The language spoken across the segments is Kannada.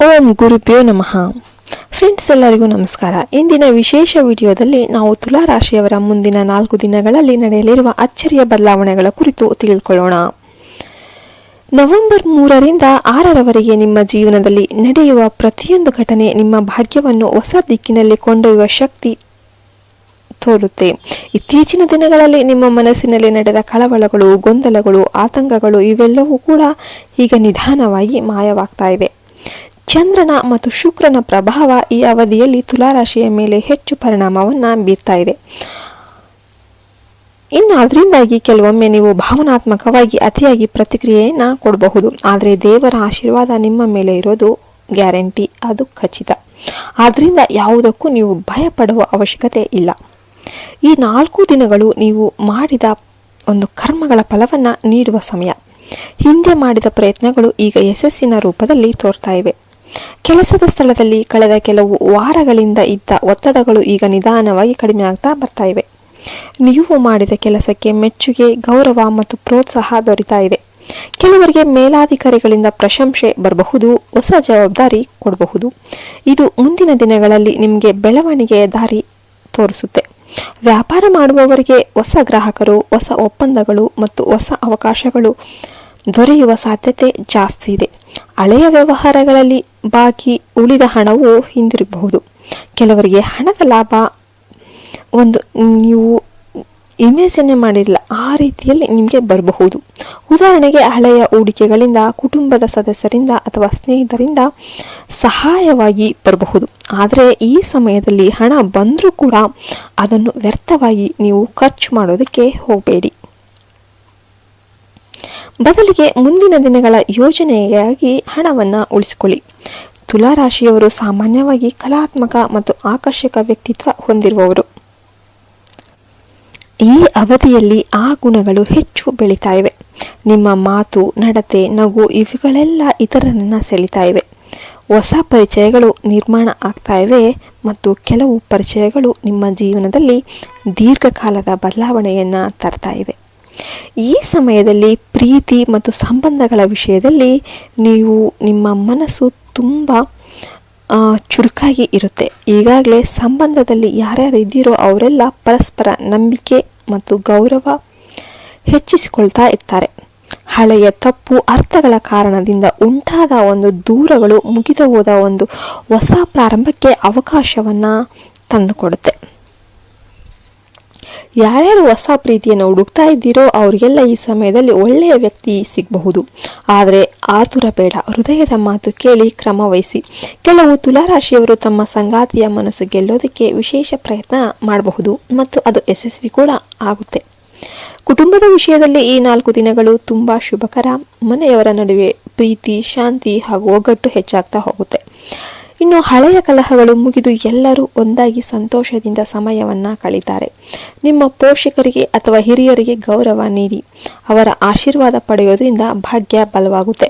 ಓಂ ಗುರುಭ್ಯೋ ನಮಃ. ಫ್ರೆಂಡ್ಸ್ ಎಲ್ಲರಿಗೂ ನಮಸ್ಕಾರ. ಇಂದಿನ ವಿಶೇಷ ವಿಡಿಯೋದಲ್ಲಿ ನಾವು ತುಲಾ ರಾಶಿಯವರ ಮುಂದಿನ ನಾಲ್ಕು ದಿನಗಳಲ್ಲಿ ನಡೆಯಲಿರುವ ಅಚ್ಚರಿಯ ಬದಲಾವಣೆಗಳ ಕುರಿತು ತಿಳಿದುಕೊಳ್ಳೋಣ. ನವೆಂಬರ್ ಮೂರರಿಂದ ಆರರವರೆಗೆ ನಿಮ್ಮ ಜೀವನದಲ್ಲಿ ನಡೆಯುವ ಪ್ರತಿಯೊಂದು ಘಟನೆ ನಿಮ್ಮ ಭಾಗ್ಯವನ್ನು ಹೊಸ ದಿಕ್ಕಿನಲ್ಲಿ ಕೊಂಡೊಯ್ಯುವ ಶಕ್ತಿ ತೋರುತ್ತೆ. ಇತ್ತೀಚಿನ ದಿನಗಳಲ್ಲಿ ನಿಮ್ಮ ಮನಸ್ಸಿನಲ್ಲಿ ನಡೆದ ಕಳವಳಗಳು, ಗೊಂದಲಗಳು, ಆತಂಕಗಳು ಇವೆಲ್ಲವೂ ಕೂಡ ಈಗ ನಿಧಾನವಾಗಿ ಮಾಯವಾಗ್ತಾ ಇವೆ. ಚಂದ್ರನ ಮತ್ತು ಶುಕ್ರನ ಪ್ರಭಾವ ಈ ಅವಧಿಯಲ್ಲಿ ತುಲಾರಾಶಿಯ ಮೇಲೆ ಹೆಚ್ಚು ಪರಿಣಾಮವನ್ನು ಬೀರ್ತಾ ಇದೆ. ಇನ್ನು ಅದರಿಂದಾಗಿ ಕೆಲವೊಮ್ಮೆ ನೀವು ಭಾವನಾತ್ಮಕವಾಗಿ ಅತಿಯಾಗಿ ಪ್ರತಿಕ್ರಿಯೆಯನ್ನು ಕೊಡಬಹುದು. ಆದರೆ ದೇವರ ಆಶೀರ್ವಾದ ನಿಮ್ಮ ಮೇಲೆ ಇರೋದು ಗ್ಯಾರಂಟಿ, ಅದು ಖಚಿತ. ಆದ್ದರಿಂದ ಯಾವುದಕ್ಕೂ ನೀವು ಭಯಪಡುವ ಅವಶ್ಯಕತೆ ಇಲ್ಲ. ಈ ನಾಲ್ಕು ದಿನಗಳು ನೀವು ಮಾಡಿದ ಒಂದು ಕರ್ಮಗಳ ಫಲವನ್ನು ನೀಡುವ ಸಮಯ. ಹಿಂದೆ ಮಾಡಿದ ಪ್ರಯತ್ನಗಳು ಈಗ ಯಶಸ್ಸಿನ ರೂಪದಲ್ಲಿ ತೋರ್ತಾ ಇವೆ. ಕೆಲಸದ ಸ್ಥಳದಲ್ಲಿ ಕಳೆದ ಕೆಲವು ವಾರಗಳಿಂದ ಇದ್ದ ಒತ್ತಡಗಳು ಈಗ ನಿಧಾನವಾಗಿ ಕಡಿಮೆ ಆಗ್ತಾ ಬರ್ತಾ ಇವೆ. ನೀವು ಮಾಡಿದ ಕೆಲಸಕ್ಕೆ ಮೆಚ್ಚುಗೆ, ಗೌರವ ಮತ್ತು ಪ್ರೋತ್ಸಾಹ ದೊರೀತಾ ಇದೆ. ಕೆಲವರಿಗೆ ಮೇಲಾಧಿಕಾರಿಗಳಿಂದ ಪ್ರಶಂಸೆ ಬರಬಹುದು, ಹೊಸ ಜವಾಬ್ದಾರಿ ಕೊಡಬಹುದು. ಇದು ಮುಂದಿನ ದಿನಗಳಲ್ಲಿ ನಿಮಗೆ ಬೆಳವಣಿಗೆಯ ದಾರಿ ತೋರಿಸುತ್ತೆ. ವ್ಯಾಪಾರ ಮಾಡುವವರಿಗೆ ಹೊಸ ಗ್ರಾಹಕರು, ಹೊಸ ಒಪ್ಪಂದಗಳು ಮತ್ತು ಹೊಸ ಅವಕಾಶಗಳು ದೊರೆಯುವ ಸಾಧ್ಯತೆ ಜಾಸ್ತಿ ಇದೆ. ಹಳೆಯ ವ್ಯವಹಾರಗಳಲ್ಲಿ ಬಾಕಿ ಉಳಿದ ಹಣವು ಹಿಂದಿರಬಹುದು ಕೆಲವರಿಗೆ ಹಣದ ಲಾಭ ಒಂದು ನೀವು ಇಮೇಜನ್ನೇ ಮಾಡಿರಲಿಲ್ಲ ಆ ರೀತಿಯಲ್ಲಿ ನಿಮಗೆ ಬರಬಹುದು. ಉದಾಹರಣೆಗೆ ಹಳೆಯ ಹೂಡಿಕೆಗಳಿಂದ ಕುಟುಂಬದ ಸದಸ್ಯರಿಂದ ಅಥವಾ ಸ್ನೇಹಿತರಿಂದ ಸಹಾಯವಾಗಿ ಬರಬಹುದು. ಆದರೆ ಈ ಸಮಯದಲ್ಲಿ ಹಣ ಬಂದರೂ ಕೂಡ ಅದನ್ನು ವ್ಯರ್ಥವಾಗಿ ನೀವು ಖರ್ಚು ಮಾಡೋದಕ್ಕೆ ಹೋಗಬೇಡಿ. ಬದಲಿಗೆ ಮುಂದಿನ ದಿನಗಳ ಯೋಜನೆಗಾಗಿ ಹಣವನ್ನು ಉಳಿಸಿಕೊಳ್ಳಿ. ತುಲಾರಾಶಿಯವರು ಸಾಮಾನ್ಯವಾಗಿ ಕಲಾತ್ಮಕ ಮತ್ತು ಆಕರ್ಷಕ ವ್ಯಕ್ತಿತ್ವ ಹೊಂದಿರುವವರು. ಈ ಅವಧಿಯಲ್ಲಿ ಆ ಗುಣಗಳು ಹೆಚ್ಚು ಬೆಳೀತಾ ಇವೆ ನಿಮ್ಮ ಮಾತು, ನಡತೆ, ನಗು ಇವುಗಳೆಲ್ಲ ಇತರರನ್ನ ಸೆಳಿತಾ ಇವೆ ಹೊಸ ಪರಿಚಯಗಳು ನಿರ್ಮಾಣ ಆಗ್ತಾ ಇವೆ ಮತ್ತು ಕೆಲವು ಪರಿಚಯಗಳು ನಿಮ್ಮ ಜೀವನದಲ್ಲಿ ದೀರ್ಘಕಾಲದ ಬದಲಾವಣೆಯನ್ನು ತರ್ತಾ ಇವೆ ಈ ಸಮಯದಲ್ಲಿ ಪ್ರೀತಿ ಮತ್ತು ಸಂಬಂಧಗಳ ವಿಷಯದಲ್ಲಿ ನೀವು ನಿಮ್ಮ ಮನಸ್ಸು ತುಂಬ ಚುರುಕಾಗಿ ಇರುತ್ತೆ. ಈಗಾಗಲೇ ಸಂಬಂಧದಲ್ಲಿ ಯಾರ್ಯಾರು ಇದ್ದೀರೋ ಅವರೆಲ್ಲ ಪರಸ್ಪರ ನಂಬಿಕೆ ಮತ್ತು ಗೌರವ ಹೆಚ್ಚಿಸಿಕೊಳ್ತಾ ಇರ್ತಾರೆ. ಹಳೆಯ ತಪ್ಪು ಅರ್ಥಗಳ ಕಾರಣದಿಂದ ಉಂಟಾದ ಒಂದು ದೂರಗಳು ಮುಗಿದ ಹೋದ ಒಂದು ಹೊಸ ಪ್ರಾರಂಭಕ್ಕೆ ಅವಕಾಶವನ್ನು ತಂದುಕೊಡುತ್ತೆ. ಯಾರ್ಯಾರು ಹೊಸ ಪ್ರೀತಿಯನ್ನು ಹುಡುಕ್ತಾ ಇದ್ದೀರೋ ಅವರಿಗೆಲ್ಲ ಈ ಸಮಯದಲ್ಲಿ ಒಳ್ಳೆಯ ವ್ಯಕ್ತಿ ಸಿಗಬಹುದು. ಆದರೆ ಆತುರ ಬೇಡ. ಹೃದಯದ ಮಾತು ಕೇಳಿ ಕ್ರಮ ವಹಿಸಿ. ಕೆಲವು ತುಲಾರಾಶಿಯವರು ತಮ್ಮ ಸಂಗಾತಿಯ ಮನಸ್ಸು ಗೆಲ್ಲೋದಕ್ಕೆ ವಿಶೇಷ ಪ್ರಯತ್ನ ಮಾಡಬಹುದು ಮತ್ತು ಅದು ಯಶಸ್ವಿ ಕೂಡ ಆಗುತ್ತೆ. ಕುಟುಂಬದ ವಿಷಯದಲ್ಲಿ ಈ ನಾಲ್ಕು ದಿನಗಳು ತುಂಬ ಶುಭಕರ. ಮನೆಯವರ ನಡುವೆ ಪ್ರೀತಿ, ಶಾಂತಿ ಹಾಗೂ ಒಗ್ಗಟ್ಟು ಹೆಚ್ಚಾಗ್ತಾ ಹೋಗುತ್ತೆ. ಇನ್ನು ಹಳೆಯ ಕಲಹಗಳು ಮುಗಿದು ಎಲ್ಲರೂ ಒಂದಾಗಿ ಸಂತೋಷದಿಂದ ಸಮಯವನ್ನು ಕಳೀತಾರೆ. ನಿಮ್ಮ ಪೋಷಕರಿಗೆ ಅಥವಾ ಹಿರಿಯರಿಗೆ ಗೌರವ ನೀಡಿ, ಅವರ ಆಶೀರ್ವಾದ ಪಡೆಯೋದ್ರಿಂದ ಭಾಗ್ಯ ಬಲವಾಗುತ್ತೆ.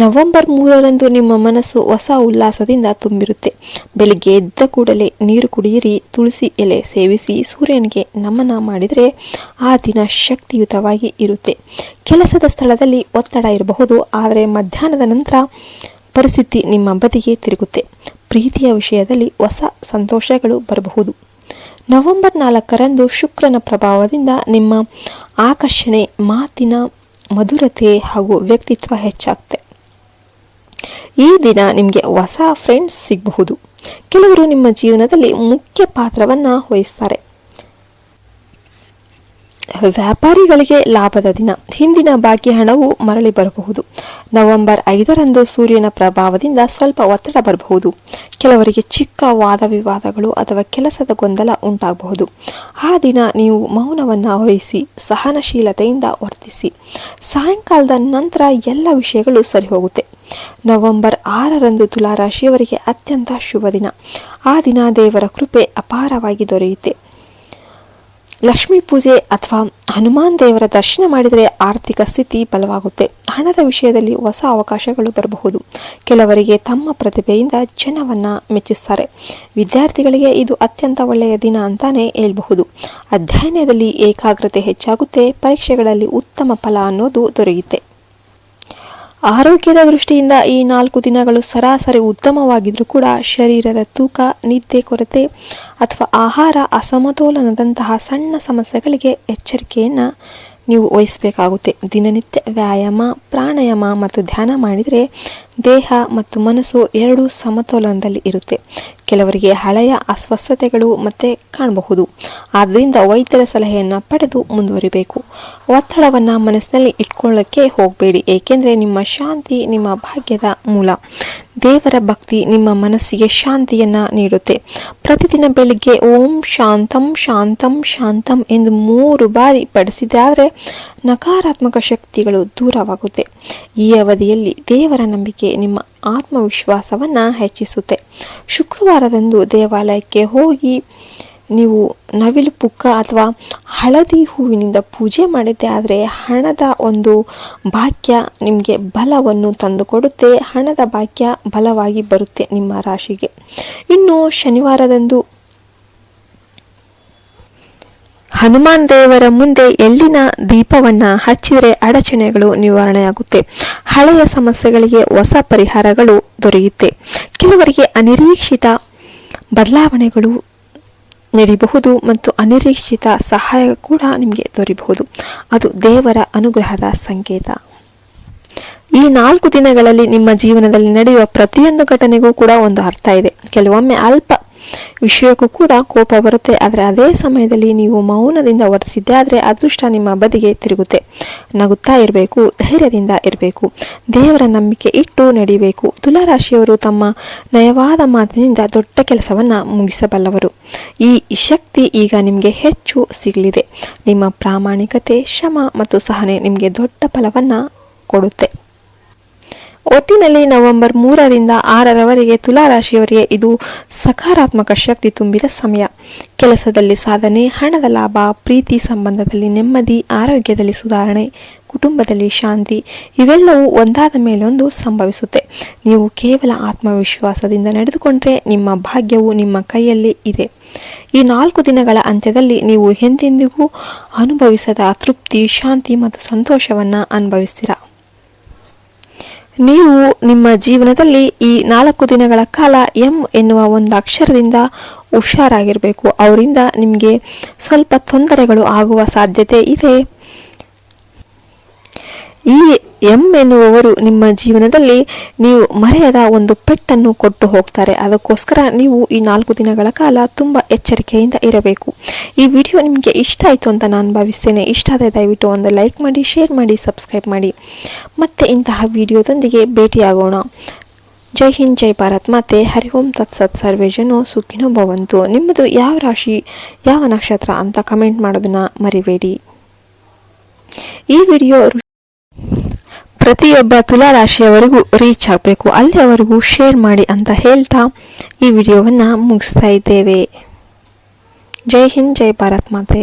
ನವೆಂಬರ್ ಮೂರರಂದು ನಿಮ್ಮ ಮನಸ್ಸು ಹೊಸ ಉಲ್ಲಾಸದಿಂದ ತುಂಬಿರುತ್ತೆ. ಬೆಳಿಗ್ಗೆ ಎದ್ದ ಕೂಡಲೇ ನೀರು ಕುಡಿಯಿರಿ, ತುಳಸಿ ಎಲೆ ಸೇವಿಸಿ, ಸೂರ್ಯನಿಗೆ ನಮನ ಮಾಡಿದರೆ ಆ ದಿನ ಶಕ್ತಿಯುತವಾಗಿ ಇರುತ್ತೆ. ಕೆಲಸದ ಸ್ಥಳದಲ್ಲಿ ಒತ್ತಡ ಇರಬಹುದು, ಆದರೆ ಮಧ್ಯಾಹ್ನದ ನಂತರ ಪರಿಸ್ಥಿತಿ ನಿಮ್ಮ ಬದಿಗೆ ತಿರುಗುತ್ತೆ. ಪ್ರೀತಿಯ ವಿಷಯದಲ್ಲಿ ಹೊಸ ಸಂತೋಷಗಳು ಬರಬಹುದು. ನವೆಂಬರ್ ನಾಲ್ಕರಂದು ಶುಕ್ರನ ಪ್ರಭಾವದಿಂದ ನಿಮ್ಮ ಆಕರ್ಷಣೆ, ಮಾತಿನ ಮಧುರತೆ ಹಾಗೂ ವ್ಯಕ್ತಿತ್ವ ಹೆಚ್ಚಾಗುತ್ತೆ. ಈ ದಿನ ನಿಮಗೆ ಹೊಸ ಫ್ರೆಂಡ್ಸ್ ಸಿಗಬಹುದು. ಕೆಲವರು ನಿಮ್ಮ ಜೀವನದಲ್ಲಿ ಮುಖ್ಯ ಪಾತ್ರವನ್ನು ವಹಿಸ್ತಾರೆ. ವ್ಯಾಪಾರಿಗಳಿಗೆ ಲಾಭದ ದಿನ. ಹಿಂದಿನ ಬಾಕಿ ಹಣವು ಮರಳಿ ಬರಬಹುದು. ನವೆಂಬರ್ ಐದರಂದು ಸೂರ್ಯನ ಪ್ರಭಾವದಿಂದ ಸ್ವಲ್ಪ ಒತ್ತಡ ಬರಬಹುದು. ಕೆಲವರಿಗೆ ಚಿಕ್ಕ ವಾದ ವಿವಾದಗಳು ಅಥವಾ ಕೆಲಸದ ಗೊಂದಲ ಉಂಟಾಗಬಹುದು. ಆ ದಿನ ನೀವು ಮೌನವನ್ನು ವಹಿಸಿ, ಸಹನಶೀಲತೆಯಿಂದ ವರ್ತಿಸಿ. ಸಾಯಂಕಾಲದ ನಂತರ ಎಲ್ಲ ವಿಷಯಗಳು ಸರಿ ಹೋಗುತ್ತೆ ನವೆಂಬರ್ ಆರರಂದು ತುಲಾರಾಶಿಯವರಿಗೆ ಅತ್ಯಂತ ಶುಭ ದಿನ. ಆ ದಿನ ದೇವರ ಕೃಪೆ ಅಪಾರವಾಗಿ ದೊರೆಯುತ್ತೆ. ಲಕ್ಷ್ಮೀ ಪೂಜೆ ಅಥವಾ ಹನುಮಾನ್ ದೇವರ ದರ್ಶನ ಮಾಡಿದರೆ ಆರ್ಥಿಕ ಸ್ಥಿತಿ ಬಲವಾಗುತ್ತೆ. ಹಣದ ವಿಷಯದಲ್ಲಿ ಹೊಸ ಅವಕಾಶಗಳು ಬರಬಹುದು. ಕೆಲವರಿಗೆ ತಮ್ಮ ಪ್ರತಿಭೆಯಿಂದ ಜನವನ್ನು ಮೆಚ್ಚಿಸ್ತಾರೆ. ವಿದ್ಯಾರ್ಥಿಗಳಿಗೆ ಇದು ಅತ್ಯಂತ ಒಳ್ಳೆಯ ದಿನ ಅಂತಾನೆ ಹೇಳಬಹುದು. ಅಧ್ಯಯನದಲ್ಲಿ ಏಕಾಗ್ರತೆ ಹೆಚ್ಚಾಗುತ್ತೆ, ಪರೀಕ್ಷೆಗಳಲ್ಲಿ ಉತ್ತಮ ಫಲ ಅನ್ನೋದು ದೊರೆಯುತ್ತೆ. ಆರೋಗ್ಯದ ದೃಷ್ಟಿಯಿಂದ ಈ ನಾಲ್ಕು ದಿನಗಳು ಸರಾಸರಿ ಉತ್ತಮವಾಗಿದ್ರೂ ಕೂಡ ಶರೀರದ ತೂಕ, ನಿದ್ದೆ ಕೊರತೆ ಅಥವಾ ಆಹಾರ ಅಸಮತೋಲನದಂತಹ ಸಣ್ಣ ಸಮಸ್ಯೆಗಳಿಗೆ ಎಚ್ಚರಿಕೆಯನ್ನು ನೀವು ವಹಿಸಬೇಕಾಗುತ್ತೆ. ದಿನನಿತ್ಯ ವ್ಯಾಯಾಮ, ಪ್ರಾಣಾಯಾಮ ಮತ್ತು ಧ್ಯಾನ ಮಾಡಿದರೆ ದೇಹ ಮತ್ತು ಮನಸ್ಸು ಎರಡೂ ಸಮತೋಲನದಲ್ಲಿ ಇರುತ್ತೆ. ಕೆಲವರಿಗೆ ಹಳೆಯ ಅಸ್ವಸ್ಥತೆಗಳು ಮತ್ತೆ ಕಾಣಬಹುದು. ಆದ್ದರಿಂದ ವೈದ್ಯರ ಸಲಹೆಯನ್ನು ಪಡೆದು ಮುಂದುವರಿಬೇಕು. ಒತ್ತಡವನ್ನು ಮನಸ್ಸಿನಲ್ಲಿ ಇಟ್ಕೊಳ್ಳೋಕ್ಕೆ ಹೋಗಬೇಡಿ, ಏಕೆಂದರೆ ನಿಮ್ಮ ಶಾಂತಿ ನಿಮ್ಮ ಭಾಗ್ಯದ ಮೂಲ. ದೇವರ ಭಕ್ತಿ ನಿಮ್ಮ ಮನಸ್ಸಿಗೆ ಶಾಂತಿಯನ್ನು ನೀಡುತ್ತೆ. ಪ್ರತಿದಿನ ಬೆಳಿಗ್ಗೆ ಓಂ ಶಾಂತಂ ಶಾಂತಂ ಶಾಂತಂ ಎಂದು ಮೂರು ಬಾರಿ ಪಡಿಸಿದಾದರೆ ನಕಾರಾತ್ಮಕ ಶಕ್ತಿಗಳು ದೂರವಾಗುತ್ತೆ. ಈ ಅವಧಿಯಲ್ಲಿ ದೇವರ ನಂಬಿಕೆ ನಿಮ್ಮ ಆತ್ಮವಿಶ್ವಾಸವನ್ನು ಹೆಚ್ಚಿಸುತ್ತೆ. ಶುಕ್ರವಾರದಂದು ದೇವಾಲಯಕ್ಕೆ ಹೋಗಿ ನೀವು ನವಿಲು ಪುಕ್ಕ ಅಥವಾ ಹಳದಿ ಹೂವಿನಿಂದ ಪೂಜೆ ಮಾಡಿದ್ದೆ ಆದರೆ ಹಣದ ಒಂದು ಭಾಗ್ಯ ನಿಮಗೆ ಬಲವನ್ನು ತಂದುಕೊಡುತ್ತೆ. ಹಣದ ಭಾಗ್ಯ ಬಲವಾಗಿ ಬರುತ್ತೆ ನಿಮ್ಮ ರಾಶಿಗೆ. ಇನ್ನು ಶನಿವಾರದಂದು ಹನುಮಾನ್ ದೇವರ ಮುಂದೆ ಎಲ್ಲಿನ ದೀಪವನ್ನ ಹಚ್ಚಿದರೆ ಅಡಚಣೆಗಳು ನಿವಾರಣೆಯಾಗುತ್ತೆ. ಹಳೆಯ ಸಮಸ್ಯೆಗಳಿಗೆ ಹೊಸ ಪರಿಹಾರಗಳು ದೊರೆಯುತ್ತೆ. ಕೆಲವರಿಗೆ ಅನಿರೀಕ್ಷಿತ ಬದಲಾವಣೆಗಳು ನಡೆಯಬಹುದು ಮತ್ತು ಅನಿರೀಕ್ಷಿತ ಸಹಾಯ ಕೂಡ ನಿಮಗೆ ದೊರೆಯಬಹುದು. ಅದು ದೇವರ ಅನುಗ್ರಹದ ಸಂಕೇತ. ಈ ನಾಲ್ಕು ದಿನಗಳಲ್ಲಿ ನಿಮ್ಮ ಜೀವನದಲ್ಲಿ ನಡೆಯುವ ಪ್ರತಿಯೊಂದು ಘಟನೆಗೂ ಕೂಡ ಒಂದು ಅರ್ಥ ಇದೆ. ಕೆಲವೊಮ್ಮೆ ಅಲ್ಪ ವಿಷಯಕ್ಕೂ ಕೂಡ ಕೋಪ ಬರುತ್ತೆ. ಆದರೆ ಅದೇ ಸಮಯದಲ್ಲಿ ನೀವು ಮೌನದಿಂದ ವರ್ತಿಸಿದ್ದೆ ಆದರೆ ಅದೃಷ್ಟ ನಿಮ್ಮ ಬದಿಗೆ ತಿರುಗುತ್ತೆ. ನಗುತ್ತಾ ಇರಬೇಕು, ಧೈರ್ಯದಿಂದ ಇರಬೇಕು. ದೇವರ ನಂಬಿಕೆ ಇಟ್ಟು ನಡಿಬೇಕು. ತುಲಾರಾಶಿಯವರು ತಮ್ಮ ನಯವಾದ ಮಾತಿನಿಂದ ದೊಡ್ಡ ಕೆಲಸವನ್ನು ಮುಗಿಸಬಲ್ಲವರು. ಈ ಶಕ್ತಿ ಈಗ ನಿಮಗೆ ಹೆಚ್ಚು ಸಿಗಲಿದೆ. ನಿಮ್ಮ ಪ್ರಾಮಾಣಿಕತೆ ಶ್ರಮ ಮತ್ತು ಸಹನೆ ನಿಮಗೆ ದೊಡ್ಡ ಫಲವನ್ನು ಕೊಡುತ್ತೆ. ಒಟ್ಟಿನಲ್ಲಿ ನವೆಂಬರ್ ಮೂರರಿಂದ ಆರರವರೆಗೆ ತುಲಾರಾಶಿಯವರಿಗೆ ಇದು ಸಕಾರಾತ್ಮಕ ಶಕ್ತಿ ತುಂಬಿದ ಸಮಯ. ಕೆಲಸದಲ್ಲಿ ಸಾಧನೆ, ಹಣದ ಲಾಭ, ಪ್ರೀತಿ ಸಂಬಂಧದಲ್ಲಿ ನೆಮ್ಮದಿ, ಆರೋಗ್ಯದಲ್ಲಿ ಸುಧಾರಣೆ, ಕುಟುಂಬದಲ್ಲಿ ಶಾಂತಿ, ಇವೆಲ್ಲವೂ ಒಂದಾದ ಮೇಲೊಂದು ಸಂಭವಿಸುತ್ತೆ. ನೀವು ಕೇವಲ ಆತ್ಮವಿಶ್ವಾಸದಿಂದ ನಡೆದುಕೊಂಡ್ರೆ ನಿಮ್ಮ ಭಾಗ್ಯವು ನಿಮ್ಮ ಕೈಯಲ್ಲಿ ಇದೆ. ಈ ನಾಲ್ಕು ದಿನಗಳ ಅಂತ್ಯದಲ್ಲಿ ನೀವು ಎಂದೆಂದಿಗೂ ಅನುಭವಿಸದ ತೃಪ್ತಿ, ಶಾಂತಿ ಮತ್ತು ಸಂತೋಷವನ್ನು ಅನುಭವಿಸ್ತೀರಾ? ನೀವು ನಿಮ್ಮ ಜೀವನದಲ್ಲಿ ಈ ನಾಲ್ಕು ದಿನಗಳ ಕಾಲ ಎಂ ಎನ್ನುವ ಒಂದು ಅಕ್ಷರದಿಂದ ಹುಷಾರಾಗಿರಬೇಕು. ಅವರಿಂದ ನಿಮಗೆ ಸ್ವಲ್ಪ ತೊಂದರೆಗಳು ಆಗುವ ಸಾಧ್ಯತೆ ಇದೆ. ಈ ಎಂ ಎನ್ನುವವರು ನಿಮ್ಮ ಜೀವನದಲ್ಲಿ ನೀವು ಮರೆಯದ ಒಂದು ಪೆಟ್ಟನ್ನು ಕೊಟ್ಟು ಹೋಗ್ತಾರೆ. ಅದಕ್ಕೋಸ್ಕರ ನೀವು ಈ ನಾಲ್ಕು ದಿನಗಳ ಕಾಲ ತುಂಬ ಎಚ್ಚರಿಕೆಯಿಂದ ಇರಬೇಕು. ಈ ವಿಡಿಯೋ ನಿಮಗೆ ಇಷ್ಟ ಆಯಿತು ಅಂತ ನಾನು ಭಾವಿಸ್ತೇನೆ. ಇಷ್ಟ ಆದರೆ ದಯವಿಟ್ಟು ಒಂದು ಲೈಕ್ ಮಾಡಿ, ಶೇರ್ ಮಾಡಿ, ಸಬ್ಸ್ಕ್ರೈಬ್ ಮಾಡಿ. ಮತ್ತೆ ಇಂತಹ ವಿಡಿಯೋದೊಂದಿಗೆ ಭೇಟಿಯಾಗೋಣ. ಜೈ ಹಿಂದ್, ಜೈ ಭಾರತ್. ಮಾತೆ ಹರಿ ಓಂ ತತ್ಸತ್ ಸರ್ವೇ ಜನೋ ಸುಖಿನೋ ಭವಂತು. ನಿಮ್ಮದು ಯಾವ ರಾಶಿ, ಯಾವ ನಕ್ಷತ್ರ ಅಂತ ಕಮೆಂಟ್ ಮಾಡೋದನ್ನ ಮರಿಬೇಡಿ. ಈ ವಿಡಿಯೋ ಪ್ರತಿಯೊಬ್ಬ ತುಲಾ ರಾಶಿಯವರಿಗೂ ರೀಚ್ ಆಗಬೇಕು ಅಲ್ಲಿಯವರೆಗೂ ಶೇರ್ ಮಾಡಿ ಅಂತ ಹೇಳ್ತಾ ಈ ವಿಡಿಯೋವನ್ನು ಮುಗಿಸ್ತಾ ಇದ್ದೇವೆ. ಜೈ ಹಿಂದ್, ಜೈ ಭಾರತ್ ಮಾತೆ.